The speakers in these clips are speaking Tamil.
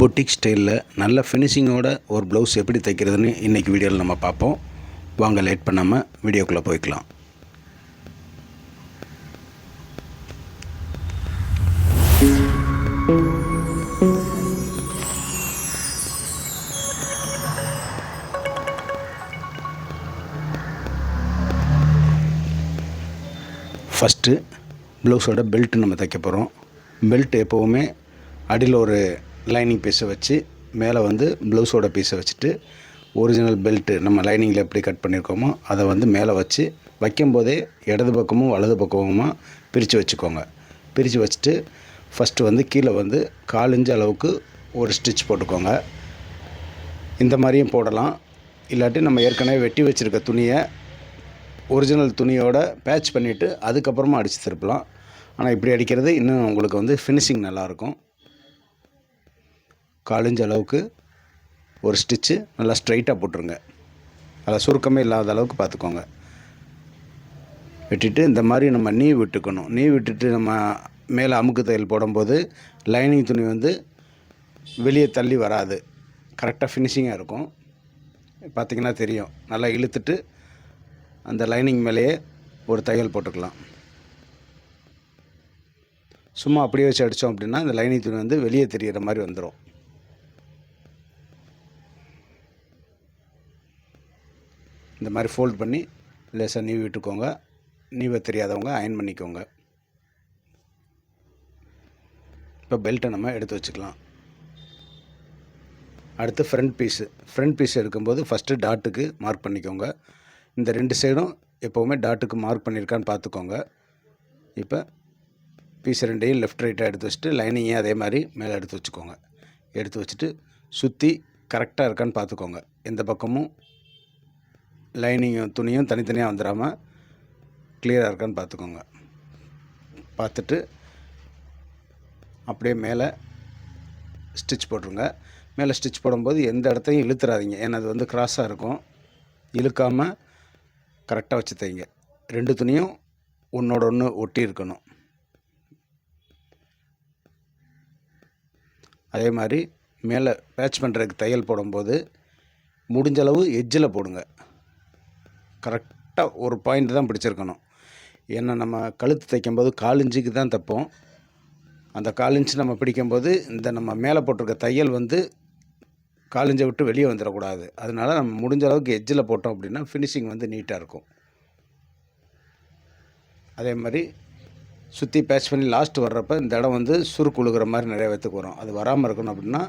பொட்டிக் ஸ்டைலில் நல்ல ஃபினிஷிங்கோட ஒரு ப்ளவுஸ் எப்படி தைக்கிறதுன்னு இன்றைக்கி வீடியோவில் நம்ம பார்ப்போம். வாங்க லேட் பண்ணாமல் வீடியோக்குள்ளே போய்க்கலாம். ஃபஸ்ட்டு ப்ளவுஸோட பெல்ட் நம்ம தைக்க போகிறோம் பெல்ட் எப்போவுமே அடியில் ஒரு லைனிங் பீஸை வச்சு மேலே வந்து ப்ளவுஸோட பீஸை வச்சுட்டு ஒரிஜினல் பெல்ட்டு நம்ம லைனிங்கில் எப்படி கட் பண்ணியிருக்கோமோ அதை வந்து மேலே வச்சு வைக்கும்போதே இடது பக்கமும் வலது பக்கமுமா பிரித்து வச்சுக்கோங்க. பிரித்து வச்சுட்டு ஃபஸ்ட்டு வந்து கீழே வந்து கால் அளவுக்கு ஒரு ஸ்டிச் போட்டுக்கோங்க. இந்த மாதிரியும் போடலாம். இல்லாட்டி நம்ம ஏற்கனவே வெட்டி வச்சுருக்க துணியை ஒரிஜினல் துணியோட பேட்ச் பண்ணிவிட்டு அதுக்கப்புறமா அடித்து திருப்பலாம். ஆனால் இப்படி அடிக்கிறது இன்னும் உங்களுக்கு வந்து ஃபினிஷிங் நல்லாயிருக்கும் காலிஞ்ச அளவுக்கு ஒரு ஸ்டிச்சு நல்லா ஸ்ட்ரைட்டாக போட்டுருங்க. அதில் சுருக்கமே இல்லாத அளவுக்கு பார்த்துக்கோங்க. வெட்டிட்டு இந்த மாதிரி நம்ம நீ விட்டுக்கணும். நீ விட்டுட்டு நம்ம மேலே அமுக்கு தையல் போடும்போது லைனிங் துணி வந்து வெளியே தள்ளி வராது. கரெக்டாக ஃபினிஷிங்காக இருக்கும். பார்த்திங்கன்னா தெரியும். நல்லா இழுத்துட்டு அந்த லைனிங் மேலேயே ஒரு தையல் போட்டுக்கலாம். சும்மா அப்படியே வச்சு அடித்தோம் அப்படின்னா இந்த லைனிங் துணி வந்து வெளியே தெரிகிற மாதிரி வந்துடும் இந்த மாதிரி ஃபோல்ட் பண்ணி லேசாக நீவி விட்டுக்கோங்க. நீவ தெரியாதவங்க அயன் பண்ணிக்கோங்க. இப்போ பெல்ட்டை நம்ம எடுத்து வச்சுக்கலாம். அடுத்து ஃப்ரண்ட் பீஸு ஃப்ரண்ட் பீஸ் எடுக்கும்போது ஃபஸ்ட்டு டாட்டுக்கு மார்க் பண்ணிக்கோங்க. இந்த ரெண்டு சைடும் எப்போவுமே டாட்டுக்கு மார்க் பண்ணியிருக்கான்னு பார்த்துக்கோங்க. இப்போ பீஸ் ரெண்டையும் லெஃப்ட் ரைட்டாக எடுத்து வச்சுட்டு லைனிங்கையும் அதே மாதிரி மேலே எடுத்து வச்சுக்கோங்க. எடுத்து வச்சுட்டு சுற்றி கரெக்டாக இருக்கான்னு பார்த்துக்கோங்க. எந்த பக்கமும் லைனிங்கும் துணியும் தனித்தனியாக வந்துடாமல் கிளியராக இருக்கான்னு பார்த்துக்கோங்க பார்த்துட்டு அப்படியே மேலே ஸ்டிச் போட்டுருங்க. மேலே ஸ்டிச் போடும்போது எந்த இடத்தையும் இழுத்துறாதீங்க. ஏன்னா அது வந்து கிராஸாக இருக்கும். இழுக்காமல் கரெக்டாக வச்சு தைங்க ரெண்டு துணியும் ஒன்றோட ஒன்று ஒட்டி இருக்கணும். அதே மாதிரி மேலே பேட்ச் பண்ணுறதுக்கு தையல் போடும்போது முடிஞ்சளவு எஜ்ஜில் போடுங்க. கரெக்டாக ஒரு பாயிண்ட் தான் பிடிச்சிருக்கணும். ஏன்னா நம்ம கழுத்து தைக்கும்போது கால் இன்ச்சுக்கு தான் தைப்போம். அந்த கால் இன்ச்சு நம்ம பிடிக்கும்போது இந்த நம்ம மேலே போட்டிருக்க தையல் வந்து காலிஞ்சை விட்டு வெளியே வந்துடக்கூடாது. அதனால் நம்ம முடிஞ்ச அளவுக்கு எஜ்ஜில் போட்டோம் அப்படின்னா ஃபினிஷிங் வந்து நீட்டாக இருக்கும். அதே மாதிரி சுற்றி பேட்ச் பண்ணி லாஸ்ட் வர்றப்ப இந்த இடம் வந்து சுருக்கு உழுகிற மாதிரி நிறைய பேத்துக்கு வரும். அது வராமல் இருக்கணும் அப்படின்னா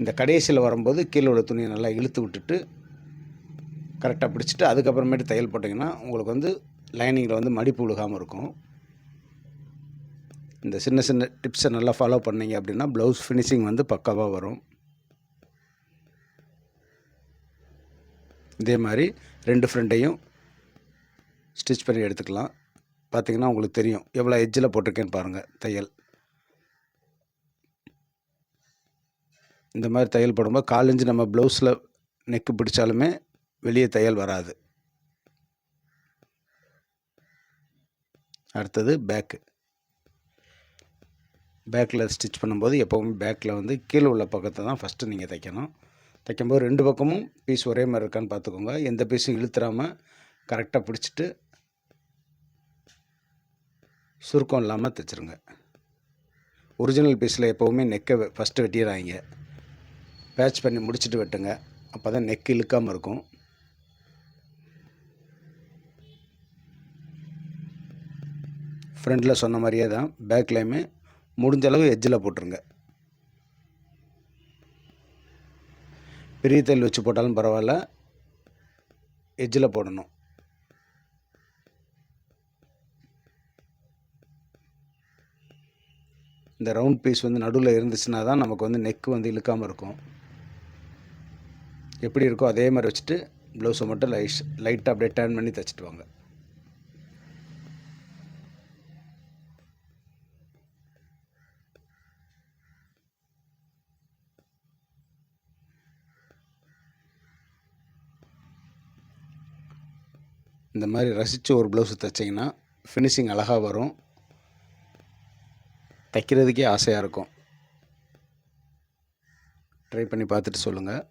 இந்த கடைசியில் வரும்போது கீழே உள்ள துணியை நல்லா இழுத்து விட்டுட்டு கரெக்டாக பிடிச்சிட்டு அதுக்கப்புறமேட்டு தையல் போட்டிங்கன்னா உங்களுக்கு வந்து லைனிங்கில் வந்து மடிப்பு விழுகாமல் இருக்கும். இந்த சின்ன சின்ன டிப்ஸை நல்லா ஃபாலோ பண்ணிங்க அப்படின்னா ப்ளவுஸ் ஃபினிஷிங் வந்து பக்காவாக வரும். இதே மாதிரி ரெண்டு ஃப்ரெண்டையும் ஸ்டிச் பண்ணி எடுத்துக்கலாம். பார்த்திங்கன்னா உங்களுக்கு தெரியும் எவ்வளோ எஜ்ஜில் போட்டிருக்கேன்னு பாருங்கள் தையல். இந்த மாதிரி தையல் போடும்போது கால் இன்ச்சு நம்ம ப்ளவுஸில் நெக்கு பிடிச்சாலுமே வெளியே தையல் வராது. அடுத்தது பேக்கு பேக்கில் ஸ்டிச் பண்ணும்போது எப்போவுமே பேக்கில் வந்து கீழே உள்ள பக்கத்தை தான் ஃபஸ்ட்டு நீங்கள் தைக்கணும். தைக்கும்போது ரெண்டு பக்கமும் பீஸ் ஒரே மாதிரி இருக்கான்னு பார்த்துக்கோங்க. எந்த பீஸும் இழுத்துறாமல் கரெக்டாக பிடிச்சிட்டு சுருக்கம் இல்லாமல் தைச்சிருங்க. ஒரிஜினல் பீஸில் எப்போவுமே நெக்கை ஃபஸ்ட்டு வெட்டிடுறாங்க பேட்ச் பண்ணி முடிச்சுட்டு வெட்டுங்க. அப்போ தான் நெக் இழுக்காமல் இருக்கும். ஃப்ரண்டில் சொன்ன மாதிரியே தான் பேக்லேயுமே முடிஞ்ச அளவு எட்ஜில் போட்டுருங்க. பெரிய தையல் வச்சு போட்டாலும் பரவாயில்ல எஜ்ஜில் போடணும். இந்த ரவுண்ட் பீஸ் வந்து நடுவில் இருந்துச்சுன்னா தான் நமக்கு வந்து நெக்கு வந்து இழுக்காமல் இருக்கும். எப்படி இருக்கோ அதே மாதிரி வச்சுட்டு ப்ளவுஸை மட்டும் லைட் லைட்டாக அப்படியே டேர்ன் பண்ணி தைச்சிட்டு வாங்க. இந்த மாதிரி ரசித்து ஒரு ப்ளவுஸ் தைச்சிங்கன்னா ஃபினிஷிங் அழகாக வரும். தைக்கிறதுக்கே ஆசையாக இருக்கும். ட்ரை பண்ணி பார்த்துட்டு சொல்லுங்கள்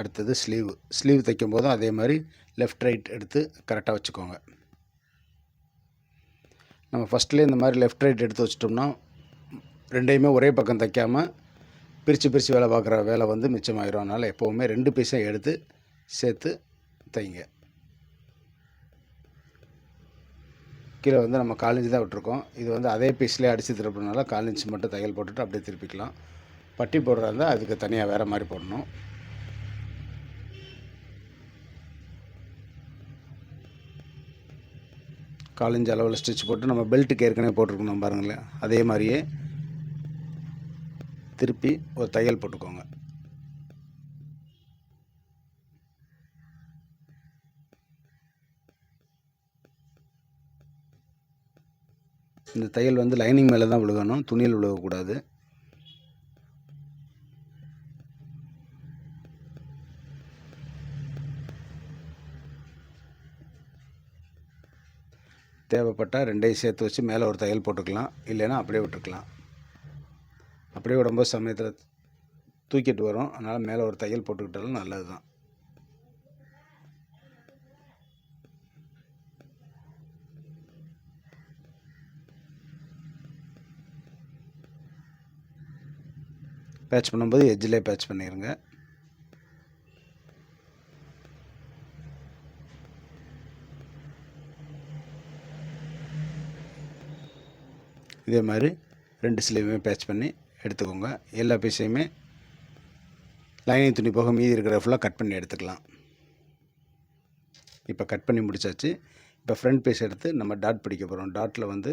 அடுத்தது ஸ்லீவ் ஸ்லீவ் தைக்கும் போதும் அதே மாதிரி லெஃப்ட் ரைட் எடுத்து கரெக்டாக வச்சுக்கோங்க. நம்ம ஃபஸ்ட்லேயே இந்த மாதிரி லெஃப்ட் ரைட் எடுத்து வச்சிட்டோம்னா ரெண்டையுமே ஒரே பக்கம் தைக்காமல் பிரித்து பிரித்து வேலை பார்க்குற வேலை வந்து மிச்சமாயிரும். அதனால் எப்போவுமே ரெண்டு பீஸை எடுத்து சேர்த்து தைங்க. கீழே வந்து நம்ம காலிஞ்சு தான் விட்டுருக்கோம். இது வந்து அதே பீஸ்லேயே அடித்து திருப்பினால காலிஞ்சு மட்டும் தையல் போட்டுட்டு அப்படியே திருப்பிக்கலாம். பட்டி போடுறதா இருந்தால் அதுக்கு தனியாக வேறு மாதிரி போடணும். காலஞ்ச அளவில் ஸ்டிச் போட்டு நம்ம பெல்ட்டுக்கு ஏற்கனவே போட்டிருக்கணும் பாருங்களேன். அதே மாதிரியே திருப்பி ஒரு தையல் போட்டுக்கோங்க. இந்த தையல் வந்து லைனிங் மேலே தான் விழுகணும் துணியில் விழுகக்கூடாது. தேவைப்பட்டால் ரெண்டையும் சேர்த்து வச்சு மேலே ஒரு தையல் போட்டுக்கலாம். இல்லைன்னா அப்படியே விட்டுருக்கலாம். அப்படியே விடும்போது சமயத்தில் தூக்கிட்டு வரும். அதனால் மேலே ஒரு தையல் போட்டுக்கிட்டாலும் நல்லது தான் பேட்ச் பண்ணும்போது எஜ்ஜிலே பேட்ச் பண்ணிடுங்க இதே மாதிரி ரெண்டு ஸ்லீவுமே பேட்ச் பண்ணி எடுத்துக்கோங்க. எல்லா பீஸையுமே லைனிங் துணி போக மீதி இருக்கிற ஃபுல்லாக கட் பண்ணி எடுத்துக்கலாம். இப்போ கட் பண்ணி முடிச்சாச்சு. இப்போ ஃப்ரண்ட் பீஸ் எடுத்து நம்ம டாட் பிடிக்க போகிறோம் டாட்டில் வந்து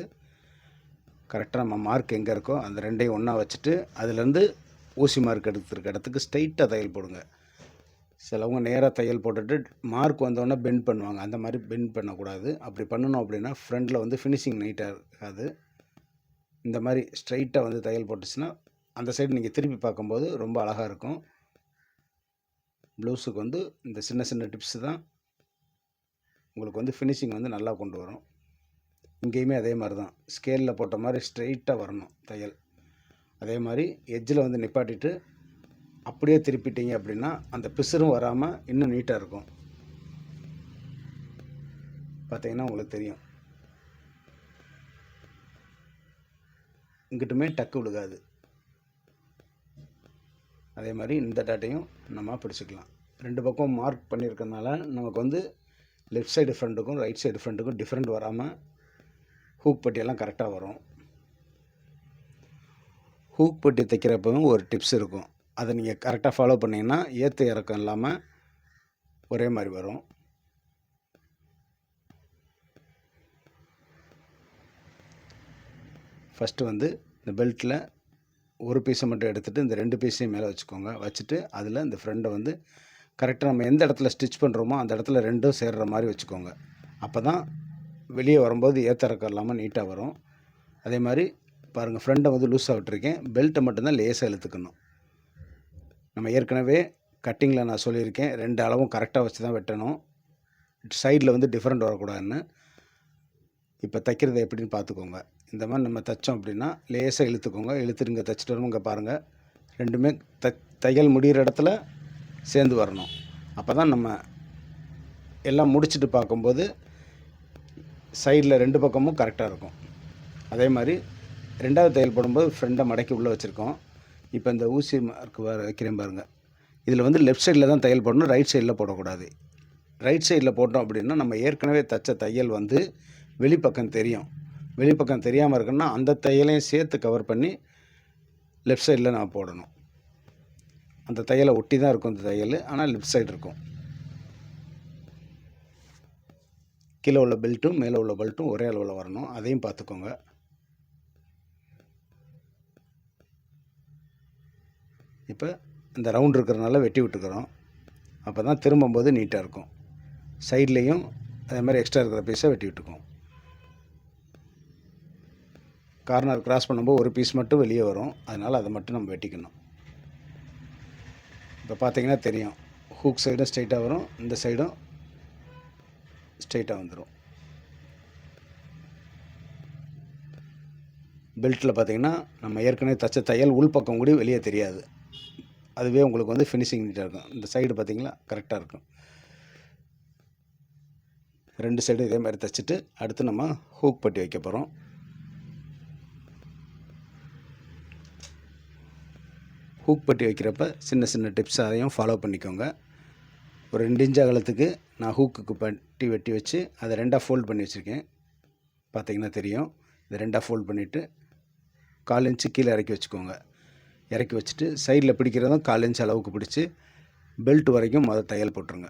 கரெக்டாக நம்ம மார்க் எங்கே இருக்கோ அந்த ரெண்டையும் ஒன்றா வச்சுட்டு அதுலேருந்து ஊசி மார்க் எடுத்துருக்க இடத்துக்கு ஸ்ட்ரைட்டாக தையல் போடுங்க. சிலவங்க நேராக தையல் போட்டுட்டு மார்க் வந்தோடனே பெண்ட் பண்ணுவாங்க. அந்த மாதிரி பெண்ட் பண்ணக்கூடாது. அப்படி பண்ணணும் அப்படின்னா ஃப்ரண்டில் வந்து ஃபினிஷிங் நீட்டாக இருக்காது. இந்த மாதிரி ஸ்ட்ரைட்டாக வந்து தையல் போட்டுச்சுன்னா அந்த சைடு நீங்கள் திருப்பி பார்க்கும்போது ரொம்ப அழகாக இருக்கும். ப்ளவுஸுக்கு வந்து இந்த சின்ன சின்ன டிப்ஸு தான் உங்களுக்கு வந்து ஃபினிஷிங் வந்து நல்லா கொண்டு வரும். இங்கேயுமே அதே மாதிரி தான். ஸ்கேலில் போட்ட மாதிரி ஸ்ட்ரைட்டாக வரணும் தையல். அதே மாதிரி எட்ஜில் வந்து நிப்பாட்டிட்டு அப்படியே திருப்பிட்டீங்க அப்படின்னா அந்த பிசுறும் வராமல் இன்னும் நீட்டாக இருக்கும். பார்த்தீங்கன்னா உங்களுக்கு தெரியும். இங்கிட்டுமே டக்கு விழுகாது. அதே மாதிரி இந்த டாட்டையும் நம்ம பிடிச்சிக்கலாம். ரெண்டு பக்கம் மார்க் பண்ணியிருக்கறனால நமக்கு வந்து லெஃப்ட் சைடு ஃப்ரண்ட்டுக்கும் ரைட் சைடு ஃப்ரண்ட்டுக்கும் டிஃப்ரெண்ட் வராமல் ஹூக் பட்டியெல்லாம் கரெக்டாக வரும். ஹூக் பட்டி தைக்கிறப்பவும் ஒரு டிப்ஸ் இருக்கும். அதை நீங்கள் கரெக்டாக ஃபாலோ பண்ணிங்கன்னா ஏற்ற இறக்கம் இல்லாமல் ஒரே மாதிரி வரும். ஃபஸ்ட்டு வந்து இந்த பெல்ட்டில் ஒரு பீஸை மட்டும் எடுத்துகிட்டு இந்த ரெண்டு பீஸையும் மேலே வச்சுக்கோங்க. வச்சுட்டு அதில் இந்த ஃப்ரெண்டை வந்து கரெக்டாக நம்ம எந்த இடத்துல ஸ்டிச் பண்ணுறோமோ அந்த இடத்துல ரெண்டும் சேர்ற மாதிரி வச்சுக்கோங்க. அப்போ தான் வெளியே வரும்போது ஏற்ற இறக்கம் இல்லாமல் நீட்டாக வரும். அதே மாதிரி பாருங்கள் ஃப்ரெண்டை வந்து லூஸாக விட்டுருக்கேன். பெல்ட்டை மட்டும்தான் லேசாக இழுத்துக்கணும். நம்ம ஏற்கனவே கட்டிங்கில் நான் சொல்லியிருக்கேன். ரெண்டு அளவும் கரெக்டாக வச்சு தான் வெட்டணும். சைடில் வந்து டிஃப்ரெண்ட் வரக்கூடாதுன்னு. இப்போ தைக்கிறது எப்படின்னு பார்த்துக்கோங்க. இந்த மாதிரி நம்ம தைச்சோம் அப்படின்னா லேசாக இழுத்துக்கோங்க இழுத்துட்டு இங்கே தைச்சிட்டு வரும் இங்கே பாருங்கள் ரெண்டுமே த தையல் முடிகிற இடத்துல சேர்ந்து வரணும். அப்போ தான் நம்ம எல்லாம் முடிச்சுட்டு பார்க்கும்போது சைடில் ரெண்டு பக்கமும் கரெக்டாக இருக்கும். அதே மாதிரி ரெண்டாவது தையல் போடும்போது ஃப்ரெண்டை மடக்கி உள்ளே வச்சுருக்கோம். இப்போ இந்த ஊசி மார்க் வைக்கிறேன் பாருங்கள் இதில் வந்து லெஃப்ட் சைடில் தான் தையல் போடணும் ரைட் சைடில் போடக்கூடாது. ரைட் சைடில் போட்டோம் அப்படின்னா நம்ம ஏற்கனவே தைச்ச தையல் வந்து வெளிப்பக்கம் தெரியும். வெளிப்பக்கம் தெரியாமல் இருக்குன்னா அந்த தையலையும் சேர்த்து கவர் பண்ணி லெஃப்ட் சைடில் நான் போடணும். அந்த தையலை ஒட்டி தான் இருக்கும் அந்த தையல். ஆனால் லெஃப்ட் சைடு இருக்கும். கீழே உள்ள பெல்ட்டும் மேலே உள்ள பெல்ட்டும் ஒரே அளவில் வரணும். அதையும் பார்த்துக்கோங்க. இப்போ இந்த ரவுண்ட் இருக்கிறனால வெட்டி விட்டுக்கிறோம். அப்போ தான் திரும்பும்போது நீட்டாக இருக்கும். சைட்லேயும் அதே மாதிரி எக்ஸ்ட்ரா இருக்கிற பீஸை வெட்டி விட்டுக்குவோம். கார்னர் கிராஸ் பண்ணும்போது ஒரு பீஸ் மட்டும் வெளியே வரும். அதனால் அதை மட்டும் நம்ம வெட்டிக்கணும். இப்போ பார்த்தீங்கன்னா தெரியும். ஹூக் சைடும் ஸ்ட்ரைட்டாக வரும். இந்த சைடும் ஸ்ட்ரைட்டாக வந்துடும் பெல்ட்டில் பார்த்தீங்கன்னா நம்ம ஏற்கனவே தச்ச தையல் உள்பக்கம் கூட வெளியே தெரியாது. அதுவே உங்களுக்கு வந்து ஃபினிஷிங் நீட்டாக இருக்கும். இந்த சைடு பார்த்திங்களா? கரெக்டாக இருக்கும். ரெண்டு சைடும் இதே மாதிரி தைச்சிட்டு அடுத்து நம்ம ஹூக் பட்டி வைக்க போகிறோம் ஹூக் பட்டி வைக்கிறப்ப சின்ன சின்ன டிப்ஸ் அதையும் ஃபாலோ பண்ணிக்கோங்க. ஒரு ரெண்டு இன்ச் அகலத்துக்கு நான் ஹூக்குக்கு பட்டி வெட்டி வச்சு அதை ரெண்டாக ஃபோல்ட் பண்ணி வச்சுருக்கேன். பார்த்தீங்கன்னா தெரியும். இதை ரெண்டாக ஃபோல்ட் பண்ணிவிட்டு கால் இன்ச்சு கீழே இறக்கி வச்சுக்கோங்க. இறக்கி வச்சுட்டு சைடில் பிடிக்கிறதும் கால் இன்ச் அளவுக்கு பிடிச்சி பெல்ட் வரைக்கும் மொதல் தையல் போட்டுருங்க.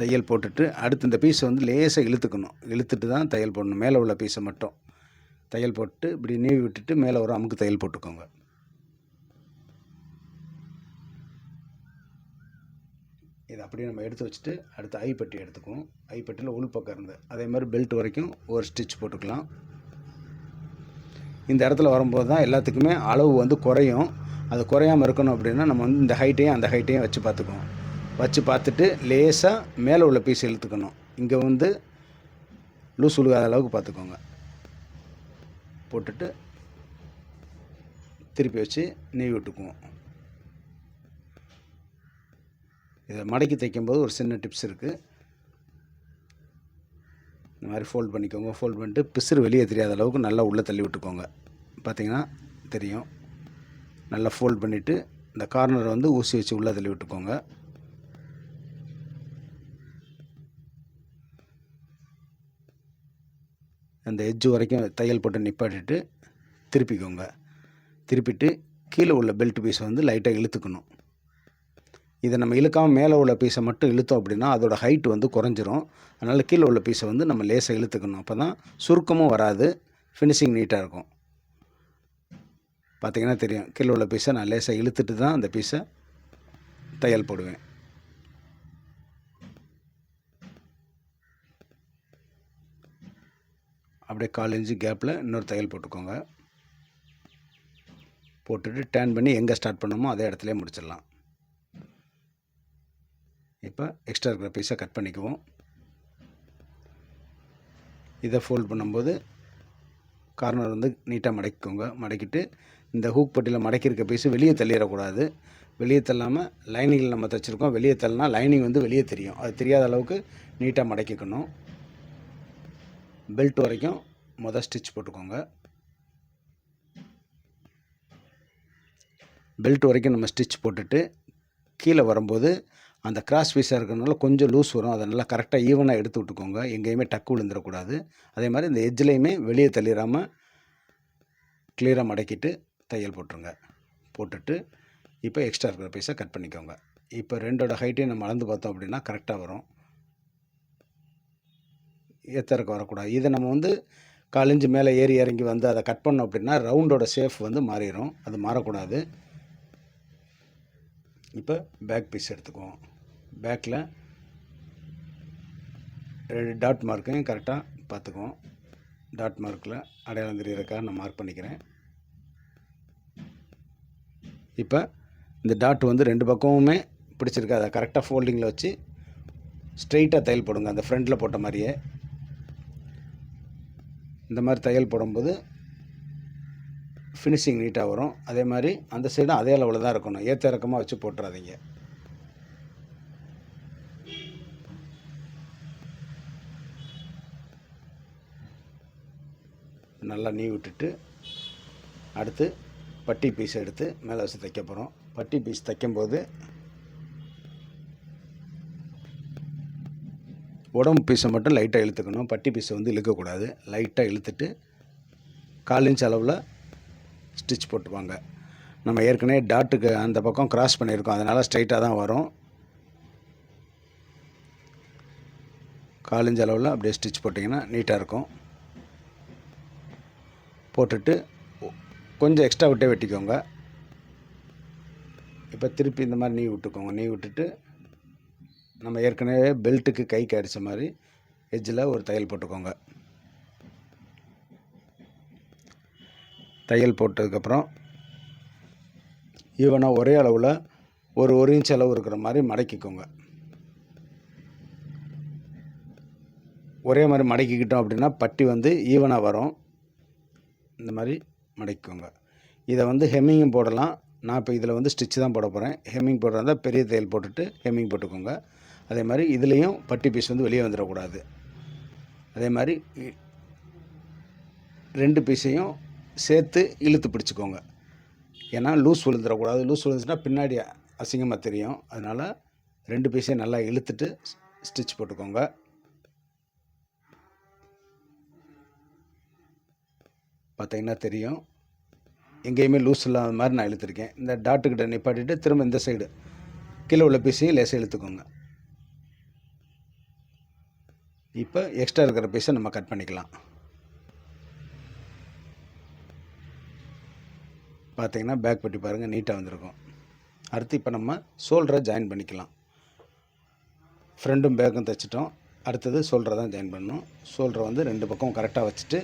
தையல் போட்டுட்டு அடுத்து இந்த பீஸை வந்து லேசாக இழுத்துக்கணும். இழுத்துட்டு தான் தையல் போடணும். மேலே உள்ள பீஸை மட்டும். தையல் போட்டு இப்படி நீவி விட்டுட்டு மேலே ஒரு அமுக்கு தையல் போட்டுக்கோங்க. இதை அப்படியே நம்ம எடுத்து வச்சுட்டு அடுத்து ஐப்பட்டி எடுத்துக்குவோம். ஐப்பட்டியில் உள்பக்கம் இருந்து அதே மாதிரி பெல்ட் வரைக்கும் ஒரு ஸ்டிச் போட்டுக்கலாம். இந்த இடத்துல வரும்போது தான் எல்லாத்துக்குமே அளவு வந்து குறையும். அது குறையாமல் இருக்கணும் அப்படின்னா நம்ம வந்து இந்த ஹைட்டையும் அந்த ஹைட்டையும் வச்சு பார்த்துக்குவோம். வச்சு பார்த்துட்டு லேசாக மேலே உள்ள பீஸ் இழுத்துக்கணும். இங்கே வந்து லூஸ் உழுகாத அளவுக்கு பார்த்துக்கோங்க. போட்டுட்டு திருப்பி வச்சு நீவி விட்டுக்குவோம். இதை மடக்கி தைக்கும்போது ஒரு சின்ன டிப்ஸ் இருக்குது இந்த மாதிரி ஃபோல்ட் பண்ணிக்கோங்க. ஃபோல்ட் பண்ணிட்டு பிசுறு வெளியே தெரியாத அளவுக்கு நல்லா உள்ளே தள்ளி விட்டுக்கோங்க. பார்த்தீங்கன்னா தெரியும். நல்லா ஃபோல்ட் பண்ணிவிட்டு இந்த கார்னரை வந்து ஊசி வச்சு உள்ளே தள்ளி விட்டுக்கோங்க. அந்த எஜ்ஜு வரைக்கும் தையல் போட்டு நிப்பாட்டிட்டு திருப்பிக்கோங்க. திருப்பிட்டு கீழே உள்ள பெல்ட் பீஸை வந்து லைட்டாக இழுத்துக்கணும். இதை நம்ம இழுக்காமல் மேலே உள்ள பீஸை மட்டும் இழுத்தோம் அப்படின்னா அதோட ஹைட் வந்து குறைஞ்சிரும். அதனால் கீழே உள்ள பீஸை வந்து நம்ம லேசாக இழுத்துக்கணும். அப்போ தான் சுருக்கமும் வராது ஃபினிஷிங் நீட்டாக இருக்கும். பார்த்திங்கன்னா தெரியும். கீழே உள்ள பீஸை நான் லேசாக இழுத்துட்டு தான் அந்த பீஸை தையல் போடுவேன். அப்படியே கால் இன்ச்சு கேப்பில் இன்னொரு தையல் போட்டுக்கோங்க. போட்டுட்டு டேர்ன் பண்ணி எங்கே ஸ்டார்ட் பண்ணணுமோ அதே இடத்துல முடிச்சிடலாம். இப்போ எக்ஸ்ட்ரா இருக்கிற பீஸை கட் பண்ணிக்குவோம். இதை ஃபோல்ட் பண்ணும்போது கார்னர் வந்து நீட்டாக மடக்கிக்கோங்க. மடக்கிட்டு இந்த ஹூக் பட்டியில் மடக்கியிருக்க பீஸு வெளியே தள்ளிடக்கூடாது. வெளியே தள்ளாமல் லைனிங்கில் நம்ம தைச்சிருக்கோம். வெளியே தள்ளினா லைனிங் வந்து வெளியே தெரியும். அது தெரியாத அளவுக்கு நீட்டாக மடக்கிக்கணும். பெல்ட் வரைக்கும் மொதல் ஸ்டிச் போட்டுக்கோங்க. பெல்ட் வரைக்கும் நம்ம ஸ்டிச் போட்டுட்டு கீழே வரும்போது அந்த கிராஸ் பீஸாக இருக்கிறனால கொஞ்சம் லூஸ் வரும். அதை நல்லா கரெக்டாக ஈவனாக எடுத்து விட்டுக்கோங்க. எங்கேயுமே டக்கு விழுந்துடக்கூடாது. அதே மாதிரி இந்த எஜ்ஜிலையுமே வெளியே தள்ளிடாமல் கிளியராக மடக்கிட்டு தையல் போட்டுருங்க. போட்டுட்டு இப்போ எக்ஸ்ட்ரா இருக்கிற பீஸை கட் பண்ணிக்கோங்க. இப்போ ரெண்டோட ஹைட்டையும் நம்ம அளந்து பார்த்தோம் அப்படின்னா கரெக்டாக வரும். ஏத்தறக்கு வரக்கூடாது. இதை நம்ம வந்து காலிஞ்சு மேலே ஏறி இறங்கி வந்து அதை கட் பண்ணோம் அப்படின்னா ரவுண்டோட ஷேஃப் வந்து மாறிடும் அது மாறக்கூடாது. இப்போ பேக் பீஸ் எடுத்துக்குவோம். பேக்கில் ரெண்டு டாட் மார்க்கையும் கரெக்டாக பார்த்துக்குவோம். டாட் மார்க்கில் அடையாளம் தெரியறதுக்காக நான் மார்க் பண்ணிக்கிறேன். இப்போ இந்த டாட் வந்து ரெண்டு பக்கமுமே பிடிச்சிருக்கு. அதை கரெக்டாக ஃபோல்டிங்கில் வச்சு ஸ்ட்ரெயிட்டாக தையல் போடுங்க. அந்த ஃப்ரண்ட்டில் போட்ட மாதிரியே. இந்த மாதிரி தையல் போடும்போது ஃபினிஷிங் நீட்டாக வரும். அதே மாதிரி அந்த சைடும் அதே அளவில் தான் இருக்கணும். ஏற்ற இறக்கமாக வச்சு போட்டுறாதீங்க. நல்லா நீ விட்டுட்டு அடுத்து பட்டி பீஸ் எடுத்து மேலே வச்சு தைக்க போகிறோம் பட்டி பீஸ் தைக்கும்போது உடம்பு பீஸை மட்டும் லைட்டாக இழுத்துக்கணும். பட்டி பீஸை வந்து இழுக்கக்கூடாது. லைட்டாக இழுத்துட்டு கால் இன்ச் அளவில் ஸ்டிச் போட்டுவாங்க நம்ம ஏற்கனவே டாட்டுக்கு அந்த பக்கம் கிராஸ் பண்ணியிருக்கோம். அதனால் ஸ்ட்ரைட்டாக தான் வரும். கால் இன்ச் அளவில் அப்படியே ஸ்டிச் போட்டிங்கன்னா நீட்டாக இருக்கும். போட்டுட்டு கொஞ்சம் எக்ஸ்ட்ரா விட்டே வெட்டிக்கோங்க. இப்போ திருப்பி இந்த மாதிரி நீ விட்டுக்கோங்க. நீ விட்டுட்டு நம்ம ஏற்கனவே பெல்ட்டுக்கு கைக்கு அடித்த மாதிரி எஜ்ஜில் ஒரு தையல் போட்டுக்கோங்க. தையல் போட்டதுக்கப்புறம் ஈவனாக ஒரே அளவில் ஒரு ஒரு இன்ச் அளவு இருக்கிற மாதிரி மடக்கிக்கோங்க. ஒரே மாதிரி மடக்கிக்கிட்டோம் அப்படின்னா பட்டி வந்து ஈவனாக வரும். இந்த மாதிரி மடக்கிக்கோங்க இதை வந்து ஹெம்மிங்கும் போடலாம். நான் இப்போ இதில் வந்து ஸ்டிச் தான் போட போகிறேன் ஹெம்மிங் போடுறதா பெரிய தையல் போட்டுட்டு ஹெம்மிங் போட்டுக்கோங்க. அதே மாதிரி இதுலேயும் பட்டி பீஸ் வந்து வெளியே வந்துடக்கூடாது. அதே மாதிரி இ- ரெண்டு பீஸையும் சேர்த்து இழுத்து பிடிச்சிக்கோங்க. ஏன்னா லூஸ் விழுந்துடக்கூடாது. லூஸ் விழுந்துச்சுன்னா பின்னாடி அசிங்கமாக தெரியும். அதனால் ரெண்டு பீஸையும் நல்லா இழுத்துட்டு ஸ்டிச் போட்டுக்கோங்க. பார்த்தீங்கன்னா தெரியும். எங்கேயுமே லூஸ் இல்லாத மாதிரி நான் இழுத்துருக்கேன். இந்த டாட்டுக்கிட்ட நிப்பாட்டிட்டு திரும்ப இந்த சைடு கீழே உள்ள பீஸையும் லேசாக இழுத்துக்கோங்க. இப்போ எக்ஸ்ட்ரா இருக்கிற பீஸை நம்ம கட் பண்ணிக்கலாம். பார்த்தீங்கன்னா பேக் பட்டி பாருங்கள் நீட்டாக வந்திருக்கும். அடுத்து இப்போ நம்ம சோல்டரை ஜாயின் பண்ணிக்கலாம். ஃப்ரெண்டும் பேக்கும் தைச்சிட்டோம். அடுத்தது சோல்டரை தான் ஜாயின் பண்ணணும். சோல்டரை வந்து ரெண்டு பக்கம் கரெக்டாக வச்சுட்டு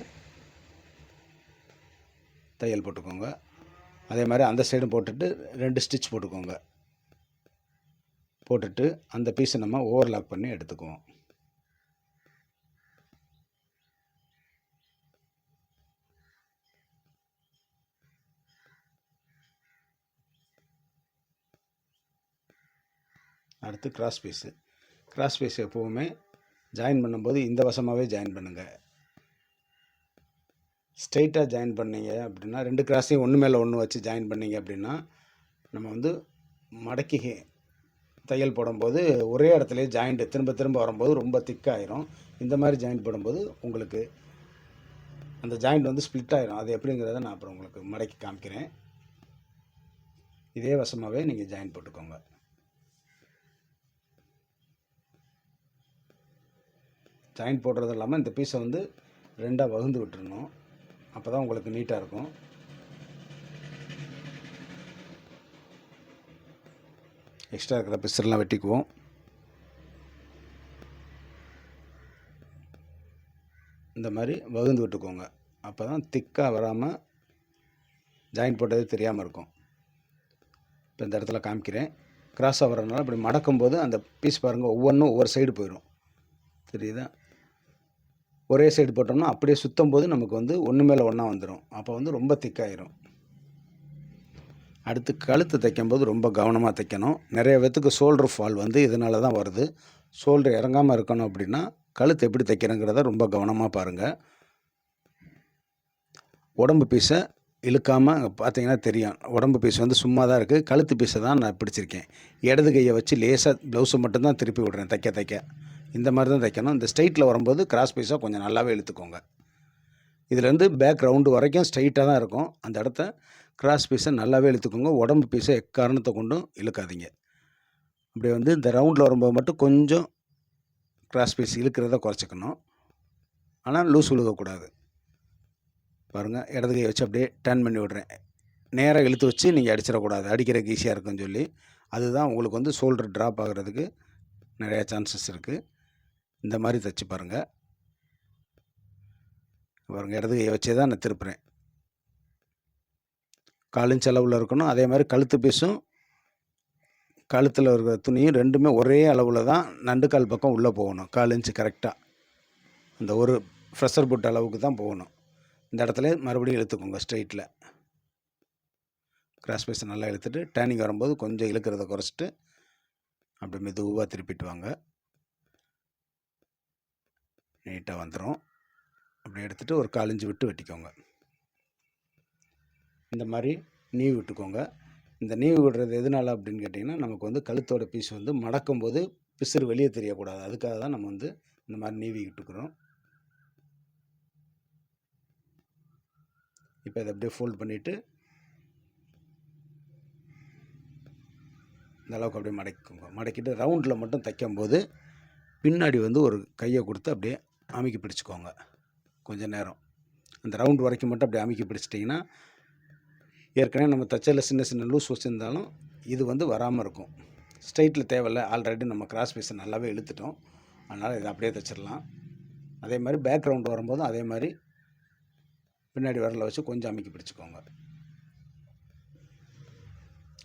தையல் போட்டுக்கோங்க. அதே மாதிரி அந்த சைடும் போட்டுட்டு ரெண்டு ஸ்டிச் போட்டுக்கோங்க. போட்டுட்டு அந்த பீஸை நம்ம ஓவர்லாக் பண்ணி எடுத்துக்குவோம். அடுத்து கிராஸ் பீஸு கிராஸ் பீஸ் எப்போவுமே ஜாயின் பண்ணும்போது இந்த வசமாகவே ஜாயின் பண்ணுங்கள் ஸ்ட்ரைட்டாக ஜாயின் பண்ணீங்க அப்படின்னா ரெண்டு கிராஸையும் ஒன்று மேலே ஒன்று வச்சு ஜாயின் பண்ணீங்க அப்படின்னா நம்ம வந்து மடக்கி தையல் போடும்போது ஒரே இடத்துல ஜாயிண்ட்டு திரும்ப திரும்ப வரும்போது ரொம்ப திக்காயிரும் இந்த மாதிரி ஜாயின் போடும்போது உங்களுக்கு அந்த ஜாயிண்ட் வந்து ஸ்ப்ளிட் ஆகிரும் அது எப்படிங்கிறத நான் அப்புறம் உங்களுக்கு மடக்கி காமிக்கிறேன். இதே வசமாகவே நீங்கள் ஜாயின் போட்டுக்கோங்க. ஜாயின் போடுறது இல்லாமல் இந்த பீஸை வந்து ரெண்டாக வகுந்து விட்டுருணும் அப்போ தான் உங்களுக்கு நீட்டாக இருக்கும். எக்ஸ்ட்ரா இருக்கிற பிசர்லாம் வெட்டிக்குவோம். இந்த மாதிரி வகுந்து விட்டுக்கோங்க. அப்போ தான் திக்காக வராமல் ஜாயின் போட்டது தெரியாமல் இருக்கும். இப்போ இந்த இடத்துல காமிக்கிறேன். கிராஸாக ஆகிறதுனால இப்படி மடக்கும்போது அந்த பீஸ் பாருங்கள் ஒவ்வொன்றும் ஒவ்வொரு சைடு போயிடும் தெரியுதா? ஒரே சைடு போட்டோம்னா அப்படியே சுற்றும் போது நமக்கு வந்து ஒன்று மேலே ஒன்றா வந்துடும் அப்போ வந்து ரொம்ப திக்காயிரும். அடுத்து கழுத்து தைக்கும்போது ரொம்ப கவனமாக தைக்கணும். நிறைய பேத்துக்கு ஷோல்டர் ஃபால் வந்து இதனால தான் வருது. ஷோல்டர் இறங்காமல் இருக்கணும் அப்படின்னா கழுத்து எப்படி தைக்கிறேங்கிறத ரொம்ப கவனமாக பாருங்கள் உடம்பு பீஸை இழுக்காமல் பார்த்தீங்கன்னா தெரியும். உடம்பு பீஸ் வந்து சும்மா தான் இருக்குது கழுத்து பீஸை தான் நான் பிடிச்சிருக்கேன். இடது கையை வச்சு லேசாக ப்ளவுஸை மட்டும்தான் திருப்பி விடுறேன் தைக்க தைக்க. இந்த மாதிரி தான் தைக்கணும். இந்த ஸ்ட்ரைட்டில் வரும்போது கிராஸ் பீஸாக கொஞ்சம் நல்லாவே இழுத்துக்கோங்க. இதுலேருந்து பேக் ரவுண்டு வரைக்கும் ஸ்ட்ரைட்டாக தான் இருக்கும். அந்த இடத்த கிராஸ் பீஸை நல்லாவே இழுத்துக்கோங்க. உடம்பு பீஸை எக்காரணத்தை கொண்டும் இழுக்காதீங்க. அப்படியே வந்து இந்த ரவுண்டில் வரும்போது மட்டும் கொஞ்சம் கிராஸ் பீஸ் இழுக்கிறத குறைச்சிக்கணும். ஆனால் லூஸ் விழுகக்கூடாது. பாருங்கள் இடது கை வச்சு அப்படியே டர்ன் பண்ணி விடுறேன். நேராக இழுத்து வச்சு நீங்கள் அடிச்சிடக்கூடாது. அடிக்கிறதுக்கு ஈஸியாக இருக்குன்னு சொல்லி. அதுதான் உங்களுக்கு வந்து ஷோல்டர் ட்ராப் ஆகிறதுக்கு நிறையா சான்சஸ் இருக்குது இந்த மாதிரி தைச்சி பாருங்கள் பாருங்கள் இடது கையை வச்சே தான் நான் திருப்புறேன். காலின் செலவில் இருக்கணும். அதே மாதிரி கழுத்து பீஸும் கழுத்தில் இருக்கிற துணியும் ரெண்டுமே ஒரே அளவில் தான் நண்டுக்கால் பக்கம் உள்ளே போகணும். கால் இன்ச்சு கரெக்டாக அந்த ஒரு ஃப்ரெஷர் புட் அளவுக்கு தான் போகணும். இந்த இடத்துல மறுபடியும் இழுத்துக்கோங்க ஸ்ட்ரெயிட்டில் கிராஸ் பீஸை நல்லா இழுத்துட்டு டேனிங் வரும்போது கொஞ்சம் இழுக்கிறத குறைச்சிட்டு அப்படி மெதுவாக திருப்பிட்டு வாங்க. நீட்டாக வந்துடும் அப்படி எடுத்துகிட்டு ஒரு காலஞ்சு விட்டு வெட்டிக்கோங்க. இந்த மாதிரி நீவி விட்டுக்கோங்க. இந்த நீவி விடுறது எதனால அப்படின்னு கேட்டிங்கன்னா நமக்கு வந்து கழுத்தோட பீஸ் வந்து மடக்கும் போது பிசுறு வெளியே தெரியக்கூடாது. அதுக்காக தான் நம்ம வந்து இந்த மாதிரி நீவி விட்டுக்கிறோம். இப்போ இதை அப்படியே ஃபோல்ட் பண்ணிவிட்டு இந்த அளவுக்கு அப்படியே மடக்கிக்கோங்க. மடக்கிட்டு ரவுண்டில் மட்டும் தைக்கும்போது பின்னாடி வந்து ஒரு கையை கொடுத்து அப்படியே அமுக்கி பிடிச்சிக்கோங்க. கொஞ்சம் நேரம். அந்த ரவுண்ட் வரைக்கும் மட்டும் அப்படியே அமுக்கி பிடிச்சிட்டிங்கன்னா ஏற்கனவே நம்ம தச்சல சின்ன சின்ன லூஸ் வச்சுருந்தாலும் இது வந்து வராமல் இருக்கும். ஸ்ட்ரைட்டில் தேவையில்ல. ஆல்ரெடி நம்ம கிராஸ் பீஸை நல்லாவே இழுத்துட்டோம். அதனால் இதை அப்படியே தைச்சிடலாம். அதே மாதிரி பேக்ரவுண்ட் வரும்போதும் அதே மாதிரி பின்னாடி வரல வச்சு கொஞ்சம் அமுக்கி பிடிச்சிக்கோங்க.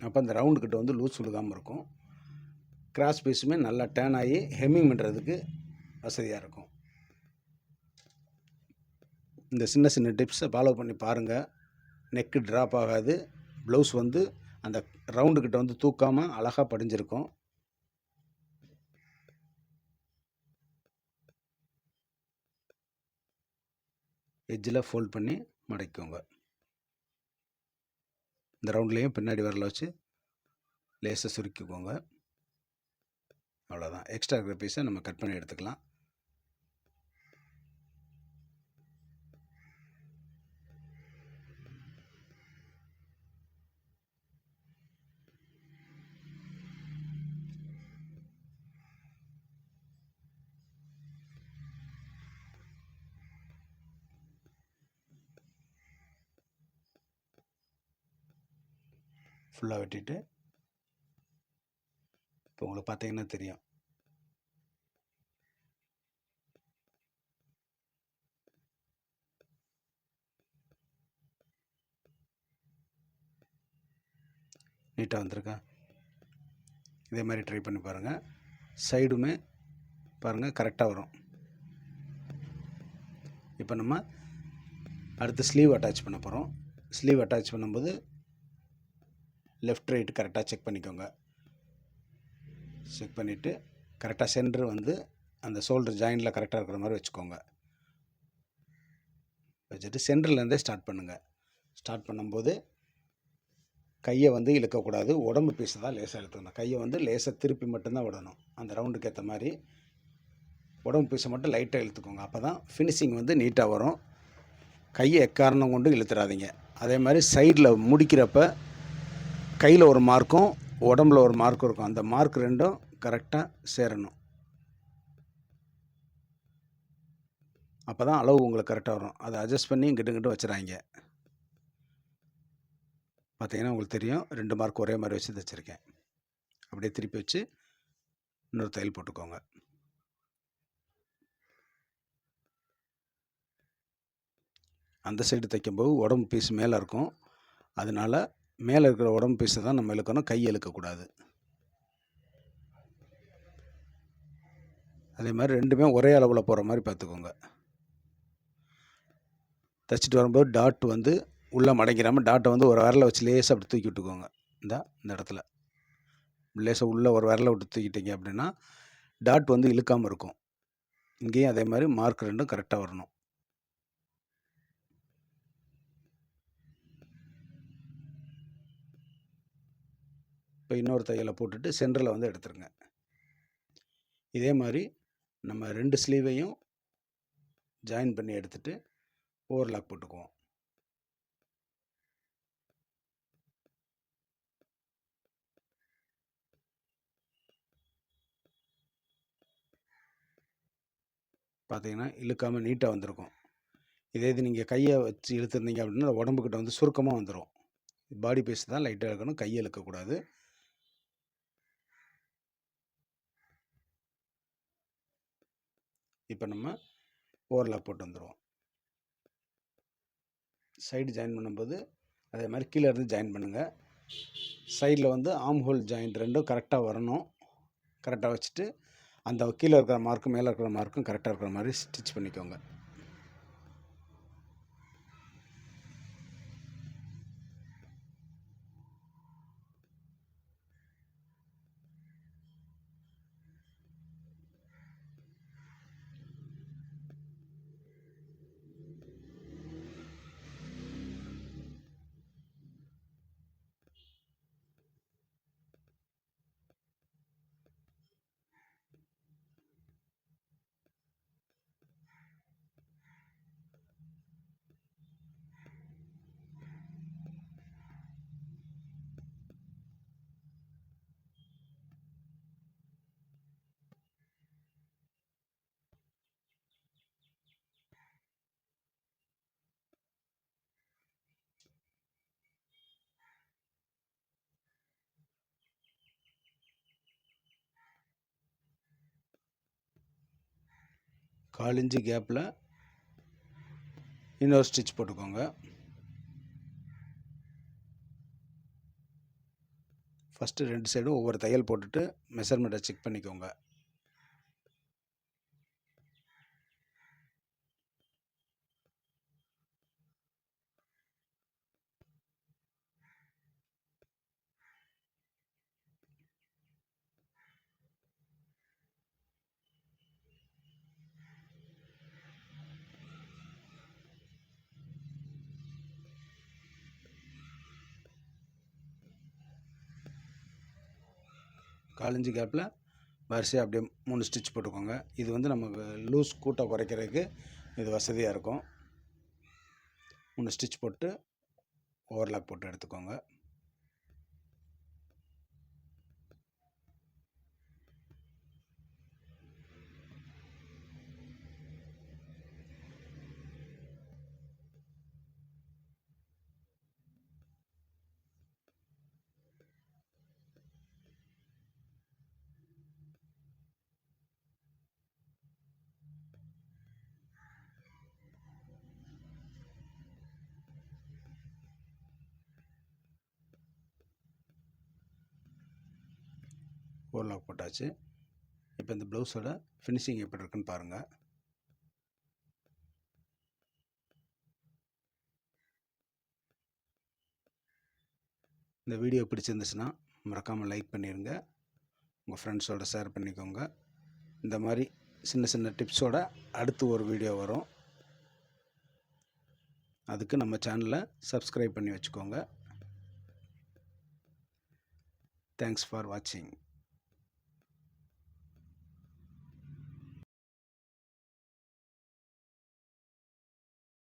அப்போ அந்த ரவுண்டு கிட்ட வந்து லூஸ் விழுகாமல் இருக்கும். கிராஸ் பீஸுமே நல்லா டேன் ஆகி ஹெம்மிங் பண்ணுறதுக்கு வசதியாக இருக்கும். இந்த சின்ன சின்ன டிப்ஸை ஃபாலோ பண்ணி பாருங்கள் நெக்கு ட்ராப் ஆகாது. ப்ளவுஸ் வந்து அந்த ரவுண்டுக்கிட்ட வந்து தூக்காமல் அழகாக படிஞ்சிருக்கும். எஜ்ஜில் ஃபோல்ட் பண்ணி மடக்கிக்கோங்க இந்த ரவுண்ட்லேயும் பின்னாடி வரல வச்சு லேசாக சுருக்கிக்கோங்க. அவ்வளோதான் எக்ஸ்ட்ரா இருக்கிற பீஸை நம்ம கட் பண்ணி எடுத்துக்கலாம். ஃபுல்லாக வெட்டிட்டு இப்போ உங்களுக்கு பார்த்தீங்கன்னா தெரியும்? நீட்டாக வந்திருக்கா? இதே மாதிரி ட்ரை பண்ணி பாருங்கள் சைடுமே பாருங்கள் கரெக்டாக வரும். இப்போ நம்ம அடுத்து ஸ்லீவ் அட்டாச் பண்ண போகிறோம் ஸ்லீவ் அட்டாச் பண்ணும்போது லெஃப்ட் ரைட் கரெக்டாக செக் பண்ணிக்கோங்க. செக் பண்ணிவிட்டு கரெக்டாக சென்டர் வந்து அந்த ஷோல்டர் ஜாயிண்டில் கரெக்டாக இருக்கிற மாதிரி வச்சுக்கோங்க. வச்சுட்டு சென்டர்லேருந்தே ஸ்டார்ட் பண்ணுங்கள் ஸ்டார்ட் பண்ணும்போது கையை வந்து இழுக்கக்கூடாது உடம்பு பீஸை தான் லேசாக இழுத்துக்கணும். கையை வந்து லேசாக திருப்பி மட்டும்தான் விடணும். அந்த ரவுண்டுக்கு ஏற்ற மாதிரி உடம்பு பீஸை மட்டும் லைட்டாக இழுத்துக்கோங்க. அப்போ தான் ஃபினிஷிங் வந்து நீட்டாக வரும். கையை எக்காரணம் கொண்டு இழுத்துறாதீங்க. அதே மாதிரி சைடில் முடிக்கிறப்ப கையில் ஒரு மார்க்கும் உடம்புல ஒரு மார்க்கும் இருக்கும். அந்த மார்க் ரெண்டும் கரெக்டாக சேரணும். அப்போ தான் அளவு உங்களுக்கு கரெக்டாக வரும். அதை அட்ஜஸ்ட் பண்ணி இங்கிட்ட இங்கிட்ட வச்சுறாங்க பார்த்தீங்கன்னா உங்களுக்கு தெரியும் ரெண்டு மார்க் ஒரே மாதிரி வச்சு தைச்சிருக்கேன். அப்படியே திருப்பி வச்சு இன்னொரு தையல் போட்டுக்கோங்க. அந்த சைடு தைக்கும்போது உடம்பு பீஸ் மேலே இருக்கும். அதனால் மேலே இருக்கிற உடம்பு பீஸை தான் நம்ம இழுக்கணும். கை இழுக்கக்கூடாது. அதே மாதிரி ரெண்டுமே ஒரே அளவில் போகிற மாதிரி பார்த்துக்கோங்க. தைச்சிட்டு வரும்போது டாட் வந்து உள்ளே மடங்கிறாமல் டாட்டை வந்து ஒரு விரலை வச்சு லேசாக அப்படி தூக்கி விட்டுக்கோங்க. இந்த இந்த இடத்துல. லேசாக உள்ளே ஒரு விரலை விட்டு தூக்கிட்டீங்க அப்படின்னா டாட் வந்து இழுக்காமல் இருக்கும். இங்கேயும் அதே மாதிரி மார்க் ரெண்டும் கரெக்டாக வரணும். இப்போ இன்னொரு தையலை போட்டுட்டு சென்டரில் வந்து எடுத்துருங்க. இதே மாதிரி நம்ம ரெண்டு ஸ்லீவையும் ஜாயின் பண்ணி எடுத்துட்டு ஓவர்லாக் போட்டுக்குவோம். பார்த்தீங்கன்னா இழுக்காமல் நீட்டாக வந்திருக்கும். இதே இது நீங்கள் கையை வச்சு இழுத்துருந்தீங்க அப்படின்னா உடம்புக்கிட்ட வந்து சுருக்கமாக வந்துடும் பாடி பேஸ் தான் லைட்டாக இருக்கணும் கையை இழுக்கக்கூடாது. இப்போ நம்ம ஓவர்லாக் போட்டு வந்துடுவோம் சைடு ஜாயின் பண்ணும்போது அதே மாதிரி கீழே இருந்து ஜாயின் பண்ணுங்கள் சைடில் வந்து ஆம் ஹோல் ஜாயிண்ட் ரெண்டும் கரெக்டாக வரணும். கரெக்டாக வச்சுட்டு அந்த கீழே இருக்கிற மார்க்கும் மேலே இருக்கிற மார்க்கும் கரெக்டாக இருக்கிற மாதிரி ஸ்டிச் பண்ணிக்கோங்க. கால் இன்ச்சு கேப்பில் இன்னொரு ஸ்டிச் போட்டுக்கோங்க. ஃபஸ்ட்டு ரெண்டு சைடும் ஒவ்வொரு தையல் போட்டுட்டு மெஷர்மெண்ட்டை செக் பண்ணிக்கோங்க. காலஞ்சு கேப்பில் வரிசையாக அப்படியே மூணு ஸ்டிச் போட்டுக்கோங்க. இது வந்து நமக்கு லூஸ் கூட்டை குறைக்கிறதுக்கு இது வசதியாக இருக்கும். மூணு ஸ்டிச் போட்டு ஓவர்லாக் போட்டு எடுத்துக்கோங்க. ஓவர்லாக் போட்டாச்சு. இப்போ இந்த ப்ளவுஸோட ஃபினிஷிங் எப்படி இருக்குன்னு பாருங்கள் இந்த வீடியோ பிடிச்சிருந்துச்சுன்னா மறக்காமல் லைக் பண்ணிடுங்க உங்கள் ஃப்ரெண்ட்ஸோட ஷேர் பண்ணிக்கோங்க. இந்த மாதிரி சின்ன சின்ன டிப்ஸோட அடுத்து ஒரு வீடியோ வரும். அதுக்கு நம்ம சேனலை சப்ஸ்கிரைப் பண்ணி வச்சுக்கோங்க. தேங்க்ஸ் ஃபார் வாட்சிங்